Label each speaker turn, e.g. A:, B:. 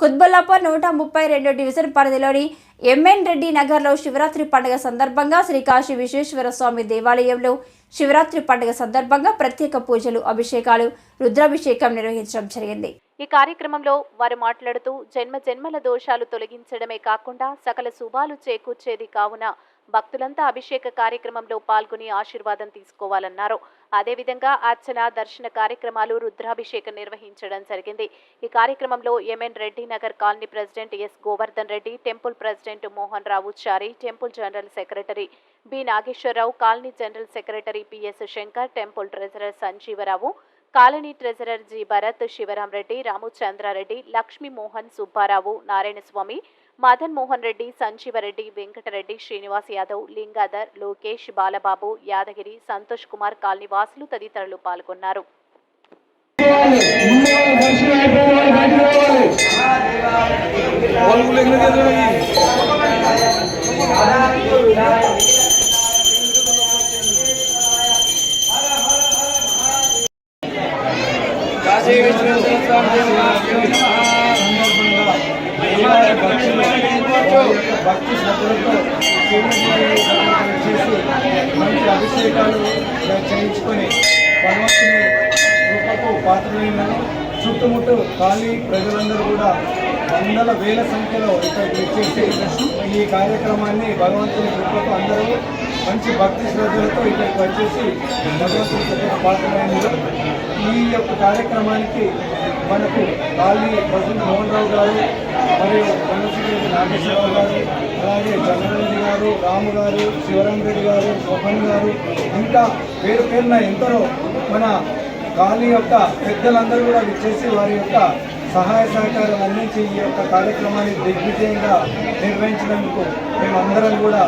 A: కుత్బుల్లాపూర్ నూట ముప్పై రెండు డివిజన్ పరిధిలోని ఎంఎన్ రెడ్డి నగర్లో శివరాత్రి పండుగ సందర్భంగా శ్రీ కాశీ విశ్వేశ్వర స్వామి దేవాలయంలో శివరాత్రి పండుగ సందర్భంగా ప్రత్యేక పూజలు అభిషేకాలు రుద్రాభిషేకం నిర్వహించడం జరిగింది.
B: ఈ కార్యక్రమంలో వారు మాట్లాడుతూ జన్మ జన్మల దోషాలు తొలగించడమే కాకుండా సకల శుభాలు చేకూర్చేది కావున భక్తులంతా అభిషేక కార్యక్రమంలో పాల్గొని ఆశీర్వాదం తీసుకోవాలన్నారు. అదేవిధంగా అర్చన దర్శన కార్యక్రమాలు రుద్రాభిషేకం నిర్వహించడం జరిగింది. ఈ కార్యక్రమంలో MN Reddy Nagar colony president S Govardhan Reddy temple president Mohan Rao Chari temple general secretary B Nageswararao colony general secretary PS Shankar temple treasurer Sanjeevarao colony treasurer G Bharath Sivaram Reddy Ramachandrareddy Lakshmimohan Subbarao Narayanaswamy Madan Mohan Reddy Sanjeevareddy Venkatareddy Srinivas Yadav Lingadhar Lokesh Balababu Yadagiri Santosh Kumar colony Vasulu తదితరులు పాల్గొన్నారు.
C: శ్రీ విష్ణు భక్తి శ్రద్ధలతో చేసి మంచి అభిషేకాలు చేయించుకొని భగవంతుని రూపకు పాత్రలైనను చుట్టుముట్టు ఖాళీ ప్రజలందరూ కూడా వందల వేల సంఖ్యలో ఇక్కడ వచ్చేసి ఈ కార్యక్రమాన్ని భగవంతుని కృపకు అందరూ మంచి భక్తి శ్రద్ధలతో ఇక్కడికి వచ్చేసి భగవంతుని కృపకు ఈ యొక్క కార్యక్రమానికి మనకు ఖాళీ ప్రజెంట్ మోహన్ రావు గారు మరియు కన్నసిరెడ్డి నాగేశ్వరరావు గారు అలాగే జగన్రెడ్డి గారు రాము గారు శివరాం రెడ్డి గారు మోహన్ గారు ఇంకా పేరు పేరున ఎందరో మన ఖాళీ యొక్క పెద్దలందరూ కూడా విచ్చేసి వారి యొక్క సహాయ సహకారం అందించి ఈ యొక్క కార్యక్రమాన్ని దిగ్విజయంగా నిర్వహించినందుకు మేమందరం కూడా